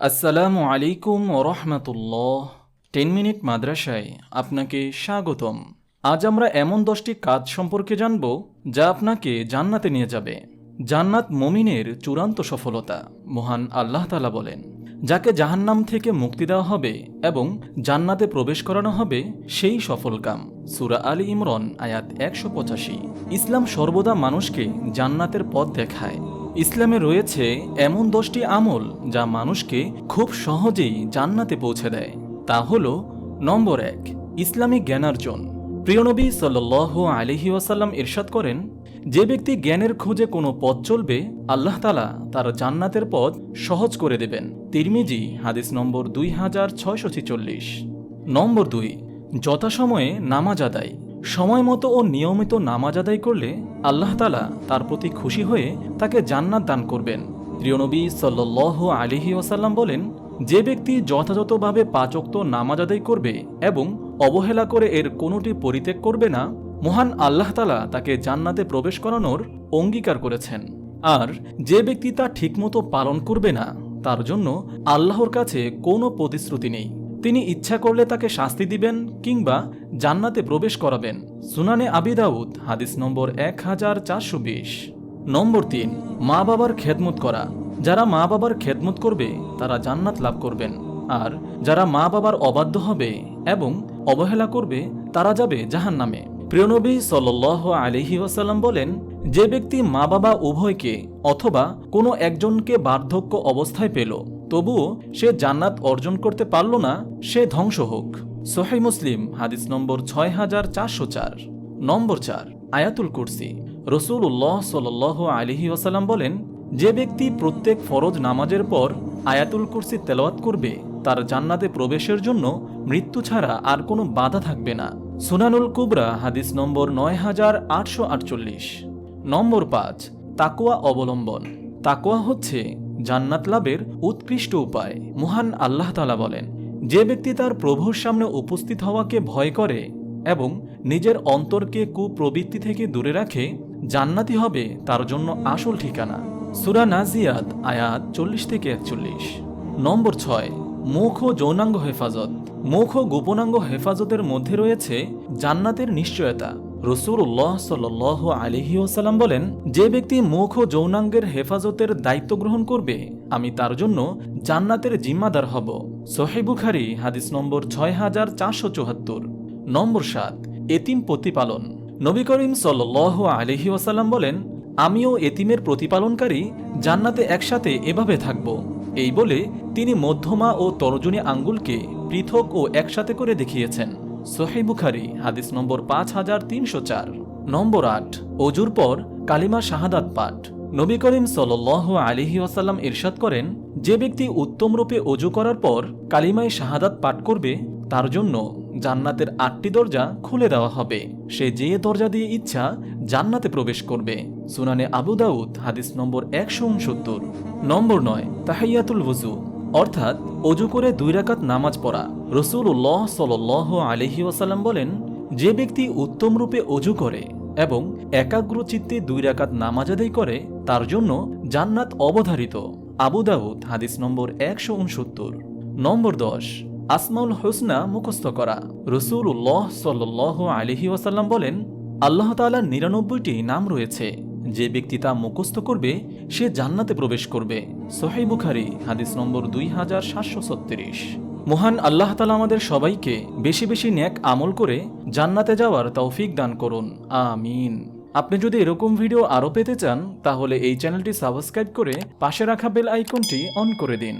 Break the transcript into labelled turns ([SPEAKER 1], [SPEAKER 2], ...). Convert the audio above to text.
[SPEAKER 1] আসসালামু আলাইকুম রহমতুল্লাহ। Ten minute মাদ্রাসায় আপনাকে স্বাগতম। আজ আমরা এমন দশটি কাজ সম্পর্কে জানব যা আপনাকে জান্নাতে নিয়ে যাবে। জান্নাত মমিনের চূড়ান্ত সফলতা, মহান আল্লাহ তালা বলেন। যাকে জাহান্নাম থেকে মুক্তি দেওয়া হবে এবং জান্নাতে প্রবেশ করানো হবে সেই সফল কাম। সুরা আলী ইমরন, আয়াত একশো পঁচাশি। ইসলাম সর্বদা মানুষকে জান্নাতের পথ দেখায়। ইসলামে রয়েছে এমন দশটি আমল যা মানুষকে খুব সহজেই জান্নাতে পৌঁছে দেয়। তা হল নম্বর এক ইসলামিক জ্ঞানার্জন। প্রিয়নবী সাল্ল আলহি ওয়াসাল্লাম ইরশাদ করেন, যে ব্যক্তি জ্ঞানের খোঁজে কোনো পথ চলবে, আল্লাহ তালা তার জান্নাতের পথ সহজ করে দেবেন। তিরমিজি, হাদিস নম্বর দুই হাজার ছয়শো ছিচল্লিশ। নম্বর দুই, যথাসময়ে নামাজ আদায়। সময় মতো ও নিয়মিত নামাজ আদায় করলে আল্লাহ তালা তার প্রতি খুশি হয়ে তাকে জান্নাত দান করবেন। প্রিয়নবী সাল্ল আলিহি ওসাল্লাম বলেন, যে ব্যক্তি যথাযথভাবে পাচক্ত নামাজ আদায় করবে এবং অবহেলা করে এর কোনোটি পরিত্যাগ করবে না, মহান আল্লাহ তালা তাকে জান্নাতে প্রবেশ করানোর অঙ্গীকার করেছেন। আর যে ব্যক্তি তা ঠিকমতো পালন করবে না, তার জন্য আল্লাহর কাছে কোনো প্রতিশ্রুতি নেই। তিনি ইচ্ছা করলে তাকে শাস্তি দিবেন কিংবা জান্নাতে প্রবেশ করাবেন। সুনানে আবিদাউদ হাদিস নম্বর এক হাজার চারশো বিশ। নম্বর তিন, মা বাবার খেদমত করা। যারা মা বাবার খেদমত করবে, তারা জান্নাত লাভ করবেন। আর যারা মা বাবার অবাধ্য হবে এবং অবহেলা করবে, তারা যাবে জাহান নামে প্রিয়নবী সাল্ল আলহি ওয়াসাল্লাম বলেন, যে ব্যক্তি মা বাবা উভয়কে অথবা কোনো একজনকে বার্ধক্য অবস্থায় পেল তবুও সে জান্নাত অর্জন করতে পারল না, সে ধ্বংস হোক। সোহাই মুসলিম, হাদিস নম্বর ছয় হাজার চারশো চার, নম্বর চার, আয়াতুল কুরসি। রসুল উল্লাহ সাল আলিহি ওয়াসাল্লাম বলেন, যে ব্যক্তি প্রত্যেক ফরজ নামাজের পর আয়াতুল কুরসি তেলাওয়াত করবে, তার জান্নাতে প্রবেশের জন্য মৃত্যু ছাড়া আর কোনো বাধা থাকবে না। সুনানুল কুবরা, হাদিস নম্বর নয় হাজার আটশো আটচল্লিশ। নম্বর পাঁচ তাকোয়া অবলম্বন। তাকোয়া হচ্ছে জান্নাত লাভের উৎকৃষ্ট উপায়। মহান আল্লাহ তালা বলেন, যে ব্যক্তি তার প্রভুর সামনে উপস্থিত হওয়াকে ভয় করে এবং নিজের অন্তরকে কুপ্রবৃত্তি থেকে দূরে রাখে, জান্নাতি হবে তার জন্য আসল ঠিকানা। সুরা নাজিয়াত, আয়াত চল্লিশ থেকে একচল্লিশ। নম্বর ছয়, মুখ ও যৌনাঙ্গ হেফাজত। মুখ ও গোপনাঙ্গ হেফাজতের মধ্যে রয়েছে জান্নাতের নিশ্চয়তা। রসুল্লাহ সাল আলিহি ওসালাম বলেন, যে ব্যক্তি মুখ ও যৌনাঙ্গের হেফাজতের দায়িত্ব গ্রহণ করবে, আমি তার জন্য জান্নাতের জিম্মাদার হব। সোহেবুখারি হাদিস নম্বর ছয় হাজার চারশো চুহাত্তর নম্বর সাত, এতিম প্রতিপালন। নবী করিম সাল আলিহি ওসাল্লাম বলেন, আমিও এতিমের প্রতিপালনকারী, জান্নাতে একসাথে এভাবে থাকব। এই বলে তিনি মধ্যমা ও তর্জনী আঙ্গুলকে পৃথক ও একসাথে করে দেখিয়েছেন। সোহেই বুখারি, হাদিস নম্বর পাঁচ হাজার তিনশো চার। নম্বর আট, অজুর পর কালিমা শাহাদাত পাঠ। নবী করিম সাল আলিহি ওয়াসাল্লাম ইরশাদ করেন, যে ব্যক্তি উত্তম রূপে অজু করার পর কালিমায় শাহাদাত পাঠ করবে, তার জন্য জান্নাতের আটটি দরজা খুলে দেওয়া হবে। সে যে দরজা দিয়ে ইচ্ছা জান্নাতে প্রবেশ করবে। সুনানে আবু দাউদ, হাদিস নম্বর একশো উনসত্তর। নম্বর নয় তাহাইয়াতুল ওজু অর্থাৎ অজু করে দুই রাকাত নামাজ পড়া। রসুল উল্লাহ সাল আলহি ওয়াসাল্লাম বলেন, যে ব্যক্তি উত্তম রূপে অজু করে এবং একাগ্র চিত্তে দুই রাকাত নামাজ আদায় করে, তার জন্য জান্নাত অবধারিত। আবু দাউদ, হাদিস নম্বর একশো উনসত্তর। নম্বর দশ, আসমাউল হোসনা মুখস্থ করা। রসুল উল্লাহ সাল আলহি ওয়াসাল্লাম বলেন, আল্লাহ তালার নিরানব্বইটি নাম রয়েছে। যে ব্যক্তি তা মুখস্থ করবে, সে জান্নাতে প্রবেশ করবে। সোহাই বুখারি, হাদিস নম্বর দুই হাজার সাতশো ছত্রিশ। মহান আল্লাহ তালা আমাদের সবাইকে বেশি বেশি ন্যাক আমল করে জান্নাতে যাওয়ার তৌফিক দান করুন। আমিন। আপনি যদি এরকম ভিডিও আরও পেতে চান, তাহলে এই চ্যানেলটি সাবস্ক্রাইব করে পাশে রাখা বেল আইকনটি অন করে দিন।